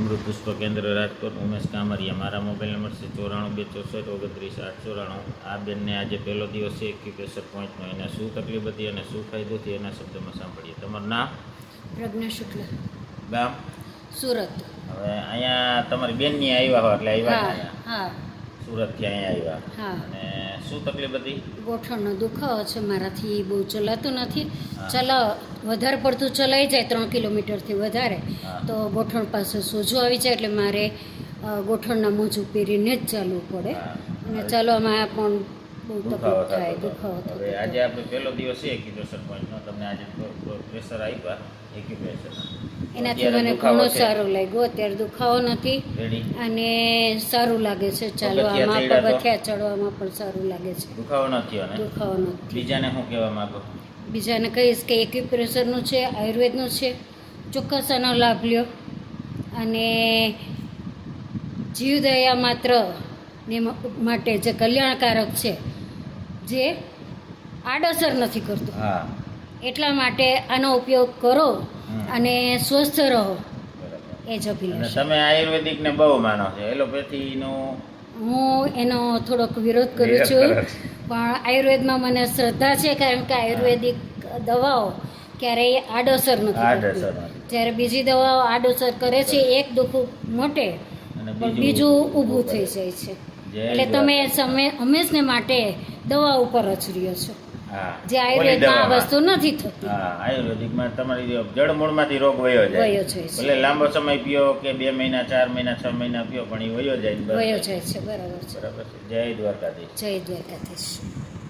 અમૃત પુષ્પ કેન્દ્ર રાજકોટ ઉમેશ કામરિયા. મારા મોબાઈલ નંબર છે ચોરાણું બે ચોસઠ ઓગણત્રીસ આઠ ચોરાણું. આ બેનને આજે પહેલો દિવસ છે એક્યુપ્રેશર પોઈન્ટનો. એને શું તકલીફ હતી અને શું ફાયદો થયો એના શબ્દમાં સાંભળીએ. તમારું નામ? પ્રજ્ઞા શુક્લ. ગામ? સુરત. હવે અહીંયા તમારી બેનની આવ્યા હો એટલે આવ્યા હા સુરતથી અહીંયા આવ્યા. હા. અને શું તકલીફ હતી? ગોઠણનો દુખાવો છે મારાથી બહુ ચલાતું નથી. હા. ચલાવ વધારે પડતું ચલાઈ જાય ત્રણ કિલોમીટરથી વધારે. તો ગોઠણ પાસે સોજો આવી જાય એટલે મારે ગોઠણના મોજું પહેરીને જ ચાલવું પડે. અને ચાલવામાં પણ બહુ દુખાવો થાય દુખાવો હવે આજે આપણે પહેલો દિવસ છે પોઈન્ટનો તમને આજે પ્રેશર આપ્યા એક્યુપ્રેશર. એનાથી મને ઘણો સારો લાગ્યો. અત્યારે દુખાવો નથી અને સારું લાગે છે ચાલવામાં આમાં પગથિયા ચડવામાં પણ સારું લાગે છે. દુખાવો નથી અને દુખાવો નથી. બીજાને હું કહેવા માંગુ? બીજાને કહીશ કે એક્યુપ્રેશરનું છે આયુર્વેદનું છે. ચોક્કસ આનો લાભ લ્યો. અને જીવદયા માત્ર ને માટે જે કલ્યાણકારક છે જે આડઅસર નથી કરતું. એટલા માટે આનો ઉપયોગ કરો અને સ્વસ્થ રહો. એ જ અને અભિલાષ તમે આયુર્વેદિકને બહુ માનો છો એલોપેથીનું? હું એનો થોડોક વિરોધ કરું છું. પણ આયુર્વેદમાં મને શ્રદ્ધા છે કારણ કે આયુર્વેદિક દવાઓ ક્યારેય આડઅસર નથી. જ્યારે બીજી દવાઓ આડઅસર કરે છે એક દુખું મોટે બીજું ઊભું થઈ જાય છે. એટલે તમે સમય હંમેશને માટે દવા ઉપર અચર્યો છો. જે આયુર્વેદમાં આ વસ્તુ નથી થતી. હા આયુર્વેદિકમાં તમારી જળમૂળમાંથી રોગ વયો જાય. છે. ભલે લાંબો સમય પીઓ કે બે મહિના ચાર મહિના છ મહિના પીઓ પણ એ વયો જાય વયો જાય છે બરાબર છે. બરાબર છે. જય દ્વારકાધીશ. જય દ્વારકાધીશ.